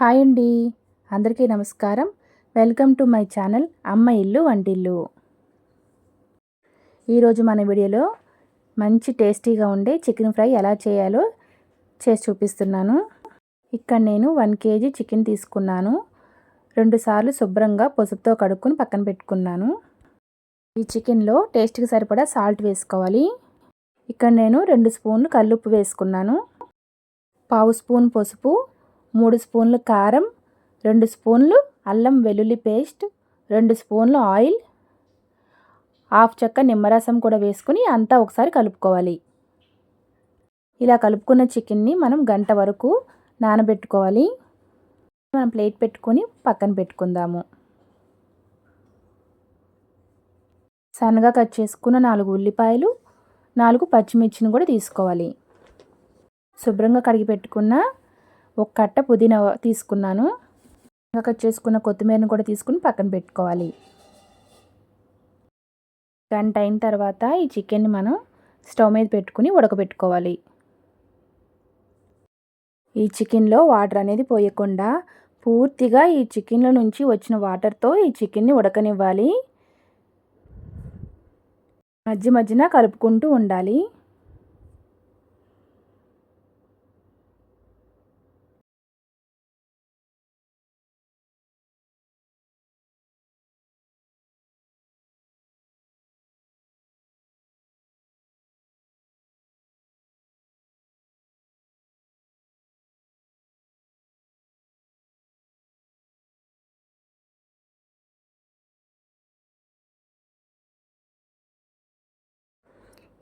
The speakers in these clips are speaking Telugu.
హాయ్ అండి. అందరికీ నమస్కారం. వెల్కమ్ టు మై ఛానల్ అమ్మ ఇల్లు వంటిల్లు. ఈరోజు మన వీడియోలో మంచి టేస్టీగా ఉండే చికెన్ ఫ్రై ఎలా చేయాలో చేసి చూపిస్తున్నాను. ఇక్కడ నేను వన్ కేజీ చికెన్ తీసుకున్నాను. రెండుసార్లు శుభ్రంగా పసుపుతో కడుక్కొని పక్కన పెట్టుకున్నాను. ఈ చికెన్లో టేస్ట్కి సరిపడా సాల్ట్ వేసుకోవాలి. ఇక్కడ నేను రెండు స్పూన్లు కల్లుప్పు వేసుకున్నాను. పావు స్పూన్ పసుపు మూడు స్పూన్లు కారం రెండు స్పూన్లు అల్లం వెల్లుల్లి పేస్ట్ రెండు స్పూన్లు ఆయిల్ హాఫ్ చెక్క నిమ్మరసం కూడా వేసుకుని అంతా ఒకసారి కలుపుకోవాలి. ఇలా కలుపుకున్న చికెన్ని మనం గంట వరకు నానబెట్టుకోవాలి. మనం ప్లేట్ పెట్టుకొని పక్కన పెట్టుకుందాము. సన్నగా కట్ చేసుకున్న నాలుగు ఉల్లిపాయలు నాలుగు పచ్చిమిర్చిని కూడా తీసుకోవాలి. శుభ్రంగా కడిగి పెట్టుకున్న ఒక కట్ట పుదీనా తీసుకున్నాను. కట్ చేసుకున్న కొత్తిమీరని కూడా తీసుకుని పక్కన పెట్టుకోవాలి. గంట అయిన తర్వాత ఈ చికెన్ని మనం స్టవ్ మీద పెట్టుకుని ఉడకబెట్టుకోవాలి. ఈ చికెన్లో వాటర్ అనేది పోయకుండా పూర్తిగా ఈ చికెన్లో నుంచి వచ్చిన వాటర్తో ఈ చికెన్ని ఉడకనివ్వాలి. మధ్య మధ్యన కలుపుకుంటూ ఉండాలి.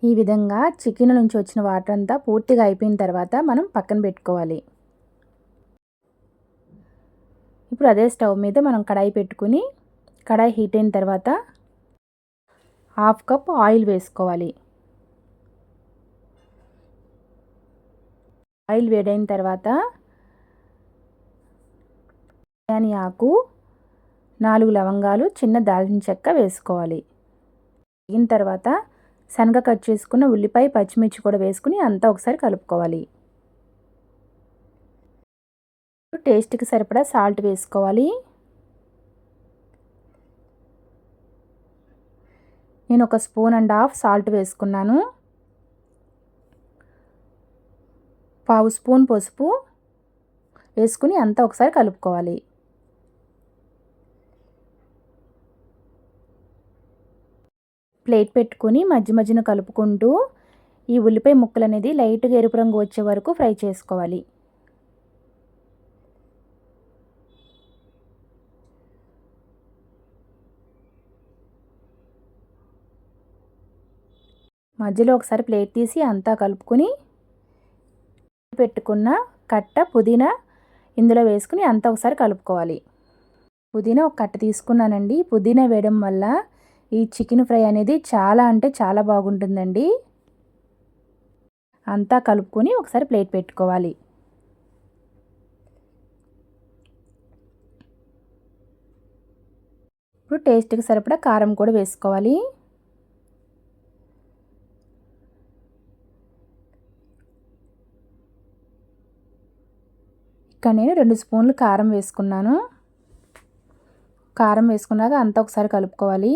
ఈ విధంగా చికెన్ నుంచి వచ్చిన వాటర్ అంతా పూర్తిగా అయిపోయిన తర్వాత మనం పక్కన పెట్టుకోవాలి. ఇప్పుడు అదే స్టవ్ మీద మనం కడాయి పెట్టుకుని కడాయి హీట్ అయిన తర్వాత హాఫ్ కప్ ఆయిల్ వేసుకోవాలి. ఆయిల్ వేడైన తర్వాత బిర్యానీ ఆకు నాలుగు లవంగాలు చిన్న దాల్చిన చెక్క వేసుకోవాలి. వేగిన తర్వాత శనగ కట్ చేసుకున్న ఉల్లిపాయ పచ్చిమిర్చి కూడా వేసుకుని అంతా ఒకసారి కలుపుకోవాలి. టేస్ట్కి సరిపడా సాల్ట్ వేసుకోవాలి. నేను ఒక స్పూన్ అండ్ హాఫ్ సాల్ట్ వేసుకున్నాను. పావు స్పూన్ పసుపు వేసుకుని అంతా ఒకసారి కలుపుకోవాలి. ప్లేట్ పెట్టుకుని మధ్య మధ్యన కలుపుకుంటూ ఈ ఉల్లిపాయ ముక్కలు అనేది లైట్గా ఎరుపు రంగు వచ్చే వరకు ఫ్రై చేసుకోవాలి. మధ్యలో ఒకసారి ప్లేట్ తీసి అంతా కలుపుకొని పెట్టుకున్న కట్ట పుదీనా ఇందులో వేసుకుని అంతా ఒకసారి కలుపుకోవాలి. పుదీనా ఒక కట్ట తీసుకున్నానండి. పుదీనా వేయడం వల్ల ఈ చికెన్ ఫ్రై అనేది చాలా అంటే చాలా బాగుంటుందండి. అంతా కలుపుకొని ఒకసారి ప్లేట్ పెట్టుకోవాలి. ఇప్పుడు టేస్ట్కి సరిపడా కారం కూడా వేసుకోవాలి. ఇక్కడ నేను రెండు స్పూన్లు కారం వేసుకున్నాను. కారం వేసుకున్నాక అంతా ఒకసారి కలుపుకోవాలి.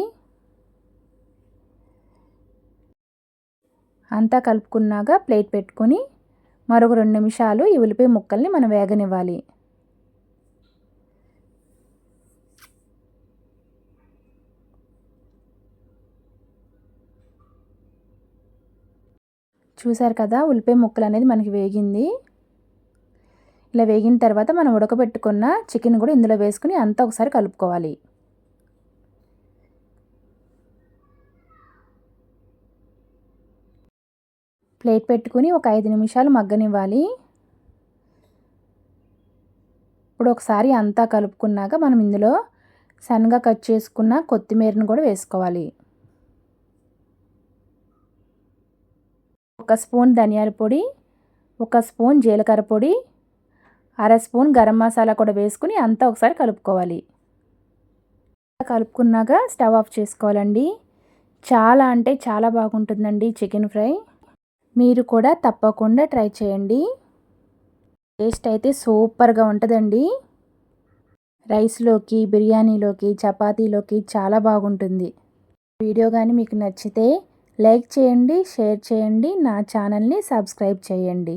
అంతా కలుపుకున్నాక ప్లేట్ పెట్టుకొని మరొక రెండు నిమిషాలు ఈ ఉల్లిపాయ ముక్కల్ని మనం వేగనివ్వాలి. చూసారు కదా ఉల్లిపాయ ముక్కలు అనేది మనకి వేగింది. ఇలా వేగిన తర్వాత మనం ఉడకబెట్టుకున్న చికెన్ కూడా ఇందులో వేసుకుని అంతా ఒకసారి కలుపుకోవాలి. ప్లేట్ పెట్టుకుని ఒక ఐదు నిమిషాలు మగ్గనివ్వాలి. ఇప్పుడు ఒకసారి అంతా కలుపుకున్నాక మనం ఇందులో సన్నగా కట్ చేసుకున్న కొత్తిమీరను కూడా వేసుకోవాలి. ఒక స్పూన్ ధనియాల పొడి ఒక స్పూన్ జీలకర్ర పొడి అర స్పూన్ గరం మసాలా కూడా వేసుకుని అంతా ఒకసారి కలుపుకోవాలి. కలుపుకున్నాక స్టవ్ ఆఫ్ చేసుకోవాలండి. చాలా అంటే చాలా బాగుంటుందండి చికెన్ ఫ్రై. మీరు కూడా తప్పకుండా ట్రై చేయండి. టేస్ట్ అయితే సూపర్గా ఉంటుందండి. రైస్లోకి బిర్యానీలోకి చపాతీలోకి చాలా బాగుంటుంది. వీడియో కానీ మీకు నచ్చితే లైక్ చేయండి షేర్ చేయండి నా ఛానల్ని సబ్స్క్రైబ్ చేయండి.